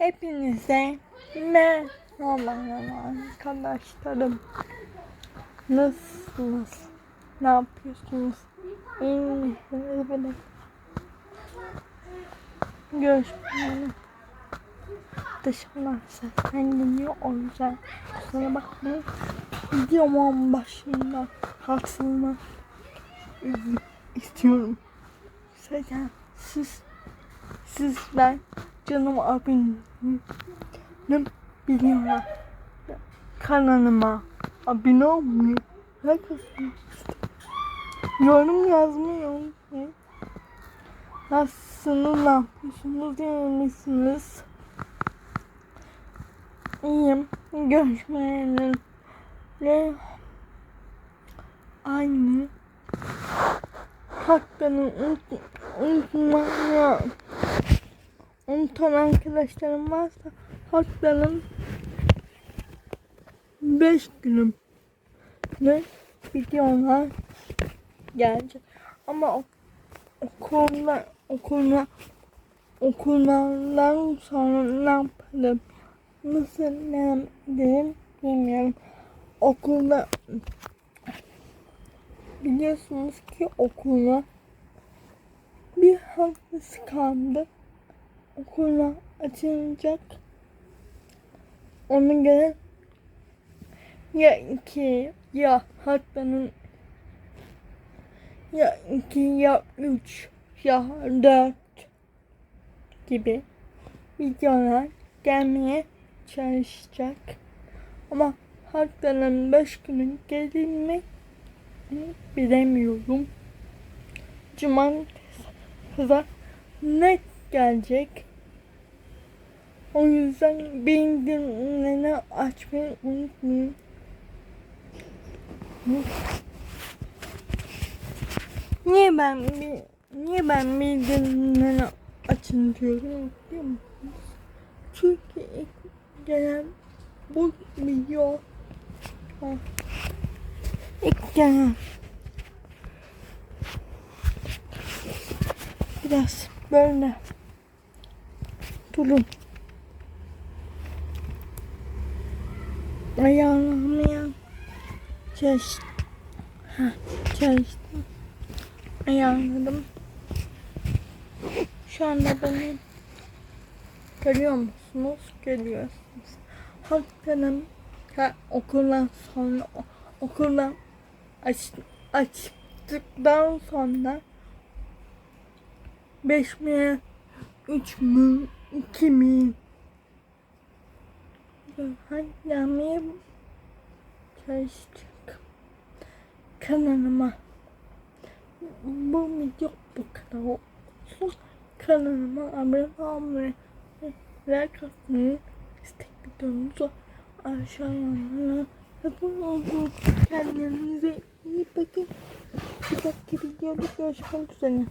Hepinize merhaba arkadaşlarım. Nasılsınız? Ne yapıyorsunuz? İyi misiniz? Böyle. Görüşmeyelim. Dışarıdan seslen geliyor o yüzden kusura bakmayın. Videomun başında haksızlık istiyorum. Zaten siz sizler canım abim biliyorlar. Kanalıma abone olmayı, atmayı, yorum yazmayı unutmayın. Nasılsınız, ne yapıyorsunuz, iyi misiniz? İyiyim. Görüşmeyelim. Ne? Aynı. Hakkını unut, unutmaya unutan arkadaşlarım varsa haklarım 5 günüm ne videolar gelecek. Ama okulda okulda okullardan sonra ne yaparım? Nasıl ne ederim bilmiyorum. Okulda biliyorsunuz ki okulda bir haftası kaldı. Okullar açılacak. Ona göre ya iki ya haftanın ya iki ya üç ya dört gibi videolar gelmeye çalışacak. Ama haftanın beş günü gelir mi bilemiyorum. Cumartesi net gelecek. O yüzden bildirimlerini açmayı unutmayın. Niye ben niye ben bildirimlerini açın diyorum biliyor musunuz? Çünkü ilk gelen bu video ilk gelen biraz böyle durun ayarlamaya çalış ha, çalıştım ayarladım şu anda beni görüyor musunuz? Görüyorsunuz. Haftanın ha, okuldan sonra okuldan aç, açtıktan sonra 5 mi 3 mü 2 mi Yapmaya çalışacak kanalıma. Bu video bu kadar olsun. Kanalıma abone olmayı like atmayı istek videomuzu aşağıya yapın olsun kendinize iyi bakın. Bir dahaki videoda görüşmek üzere